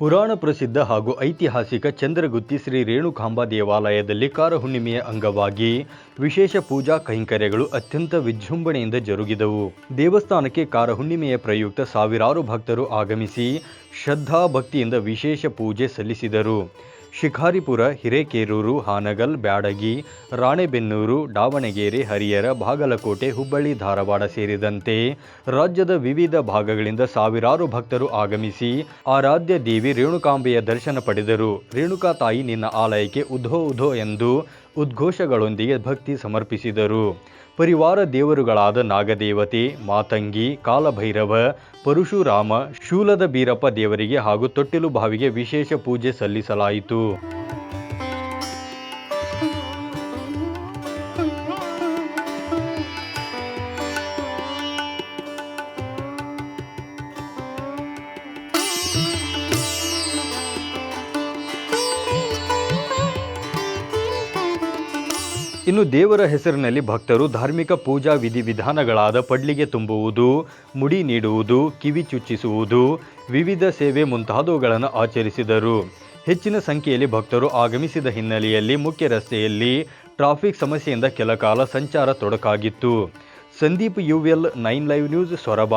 ಪುರಾಣ ಪ್ರಸಿದ್ಧ ಹಾಗೂ ಐತಿಹಾಸಿಕ ಚಂದ್ರಗುತ್ತಿ ಶ್ರೀ ರೇಣುಕಾಂಬ ದೇವಾಲಯದಲ್ಲಿ ಕಾರ ಹುಣ್ಣಿಮೆಯ ಅಂಗವಾಗಿ ವಿಶೇಷ ಪೂಜಾ ಕೈಂಕರ್ಯಗಳು ಅತ್ಯಂತ ವಿಜೃಂಭಣೆಯಿಂದ ಜರುಗಿದವು. ದೇವಸ್ಥಾನಕ್ಕೆ ಕಾರ ಹುಣ್ಣಿಮೆಯ ಪ್ರಯುಕ್ತ ಸಾವಿರಾರು ಭಕ್ತರು ಆಗಮಿಸಿ ಶ್ರದ್ಧಾ ಭಕ್ತಿಯಿಂದ ವಿಶೇಷ ಪೂಜೆ ಸಲ್ಲಿಸಿದರು. ಶಿಕಾರಿಪುರ ಹಿರೇಕೇರೂರು, ಹಾನಗಲ್, ಬ್ಯಾಡಗಿ, ರಾಣೆಬೆನ್ನೂರು, ದಾವಣಗೆರೆ ಹರಿಯರ ಬಾಗಲಕೋಟೆ, ಹುಬ್ಬಳ್ಳಿ, ಧಾರವಾಡ ಸೇರಿದಂತೆ ರಾಜ್ಯದ ವಿವಿಧ ಭಾಗಗಳಿಂದ ಸಾವಿರಾರು ಭಕ್ತರು ಆಗಮಿಸಿ ಆರಾಧ್ಯ ದೇವಿ ರೇಣುಕಾಂಬೆಯ ದರ್ಶನ ಪಡೆದರು. ರೇಣುಕಾ ತಾಯಿ ನಿನ್ನ ಆಲಯಕ್ಕೆ ಉಧೋ ಉಧೋ ಎಂದು ಉದ್ಘೋಷಗಳೊಂದಿಗೆ ಭಕ್ತಿ ಸಮರ್ಪಿಸಿದರು. ಪರಿವಾರ ದೇವರುಗಳಾದ ನಾಗದೇವತೆ, ಮಾತಂಗಿ, ಕಾಲಭೈರವ, ಪರಶುರಾಮ, ಶೂಲದ ಬೀರಪ್ಪ ದೇವರಿಗೆ ಹಾಗೂ ತೊಟ್ಟಿಲು ಬಾವಿಗೆ ವಿಶೇಷ ಪೂಜೆ ಸಲ್ಲಿಸಲಾಯಿತು. ಇನ್ನು ದೇವರ ಹೆಸರಿನಲ್ಲಿ ಭಕ್ತರು ಧಾರ್ಮಿಕ ಪೂಜಾ ವಿಧಿವಿಧಾನಗಳಾದ ಪಡ್ಲಿಗೆ ತುಂಬುವುದು, ಮುಡಿ ನೀಡುವುದು, ಕಿವಿ ಚುಚ್ಚಿಸುವುದು, ವಿವಿಧ ಸೇವೆ ಮುಂತಾದವುಗಳನ್ನು ಆಚರಿಸಿದರು. ಹೆಚ್ಚಿನ ಸಂಖ್ಯೆಯಲ್ಲಿ ಭಕ್ತರು ಆಗಮಿಸಿದ ಹಿನ್ನೆಲೆಯಲ್ಲಿ ಮುಖ್ಯ ರಸ್ತೆಯಲ್ಲಿ ಟ್ರಾಫಿಕ್ ಸಮಸ್ಯೆಯಿಂದ ಕೆಲಕಾಲ ಸಂಚಾರ ತೊಡಕಾಗಿತ್ತು. Sandeep UL nine live news Soraba.